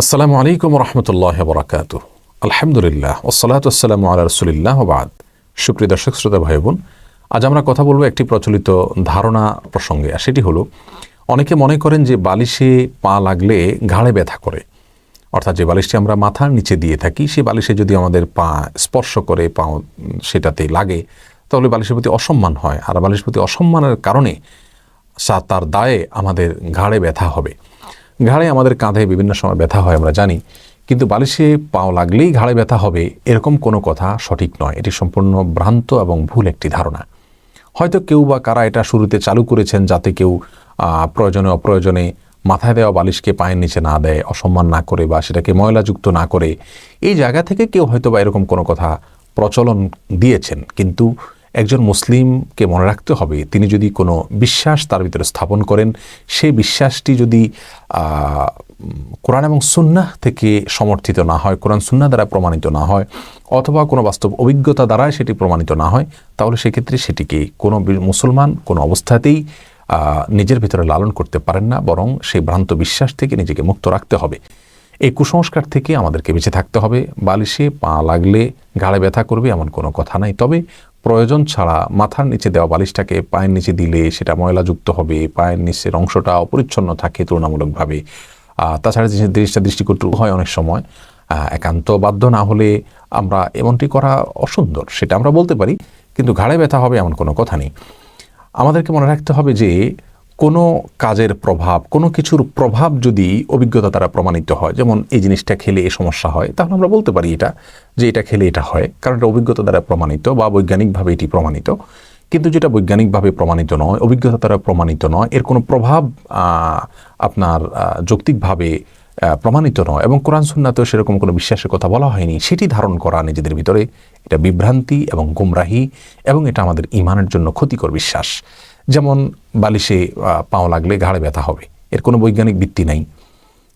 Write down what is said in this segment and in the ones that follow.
আসসালামু আলাইকুম রহমতুল্লাহ বরাকাত আলহামদুলিল্লাহ ওসালাত আসসালামু রসুলিল্লাহ বাদ। সুপ্রিয় দর্শক, শ্রোতা ভাই বোন আজ আমরা কথা বলব একটি প্রচলিত ধারণা প্রসঙ্গে, আর সেটি হলো, অনেকে মনে করেন যে বালিশে পা লাগলে ঘাড়ে ব্যথা করে। অর্থাৎ যে বালিশটি আমরা মাথার নিচে দিয়ে থাকি, সে বালিশে যদি আমাদের পা স্পর্শ করে, পা সেটাতে লাগে, তাহলে বালিশের প্রতি অসম্মান হয়। আর বালিশের প্রতি অসম্মানের কারণে তার দায়ে আমাদের ঘাড়ে ব্যথা হবে। ঘাড়ে আমাদের কাঁধে বিভিন্ন সময় ব্যথা হয়, আমরা জানি। কিন্তু বালিশে পাও লাগলেই ঘাড়ে ব্যথা হবে, এরকম কোনো কথা সঠিক নয়। এটি সম্পূর্ণ ভ্রান্ত এবং ভুল একটি ধারণা। হয়তো কেউ বা কারা এটা শুরুতে চালু করেছেন যাতে কেউ প্রয়োজনে অপ্রয়োজনে মাথায় দেওয়া বালিশকে পায়ের নিচে না দেয়, অসম্মান না করে বা সেটাকে ময়লাযুক্ত না করে। এই জায়গা থেকে কেউ হয়তো বা এরকম কোনো কথা প্রচলন দিয়েছেন। কিন্তু একজন মুসলিমকে মনে রাখতে হবে। তিনি যদি কোনো বিশ্বাস তার ভিতরে স্থাপন করেন সেই বিশ্বাসটি যদি কোরআন এবং সুন্নাহ থেকে সমর্থিত না হয়, কোরআন সুন্নাহ দ্বারা প্রমাণিত না হয়, অথবা কোনো বাস্তব অভিজ্ঞতা দ্বারাই সেটি প্রমাণিত না হয়, তাহলে সেক্ষেত্রে সেটিকে কোনো মুসলমান কোনো অবস্থাতেই নিজের ভিতরে লালন করতে পারেন না, বরং সেই ভ্রান্ত বিশ্বাস থেকে নিজেকে মুক্ত রাখতে হবে। এই কুসংস্কার থেকে আমাদেরকে বেঁচে থাকতে হবে। বালিশে পা লাগলে ঘাড়ে ব্যথা করবে এমন কোনো কথা নাই। তবে প্রয়োজন ছাড়া মাথার নিচে দেওয়া বালিশটাকে পায়ের নিচে দিলে সেটা ময়লাযুক্ত হবে, পায়ের নিচের অংশটা অপরিচ্ছন্ন থাকে তুলনামূলকভাবে। তাছাড়া যে দৃষ্টা দৃষ্টিকটু হয় অনেক সময় একান্ত বাধ্য না হলে আমরা এমনটি করা অসুন্দর, সেটা আমরা বলতে পারি, কিন্তু ঘাড়ে ব্যথা হবে এমন কোনো কথা নেই। আমাদেরকে মনে রাখতে হবে যে কোনো কাজের প্রভাব, কোনো কিছুর প্রভাব যদি অভিজ্ঞতা দ্বারা প্রমাণিত হয়, যেমন এই জিনিসটা খেলে এ সমস্যা হয়, তাহলে আমরা বলতে পারি এটা, যে এটা খেলে এটা হয়। কারণ এটা অভিজ্ঞতা দ্বারা প্রমাণিত বা বৈজ্ঞানিকভাবে এটি প্রমাণিত। কিন্তু যেটা বৈজ্ঞানিকভাবে প্রমাণিত নয়, অভিজ্ঞতা দ্বারা প্রমাণিত নয়, এর কোনো প্রভাব আপনার যৌক্তিকভাবে প্রমাণিত নয়। এবং কোরআন, সুন্নাতেও সেরকম কোনো বিশ্বাসের কথা বলা হয়নি। সেটি ধারণ করা নিজেদের ভিতরে এটা বিভ্রান্তি এবং গুমরাহি এবং এটা আমাদের ইমানের জন্য ক্ষতিকর বিশ্বাস। যেমন বালিশে পাও লাগলে ঘাড়ে ব্যথা হবে, এর কোনো বৈজ্ঞানিক ভিত্তি নাই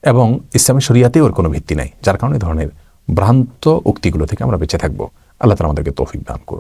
এবং ইসলামী শরিয়াতেও এর কোনো ভিত্তি নাই, যার কারণে ধরনের ভ্রান্ত উক্তিগুলো থেকে আমরা বেঁচে থাকব। আল্লাহ তালা আমাদেরকে তৌফিক দান করুন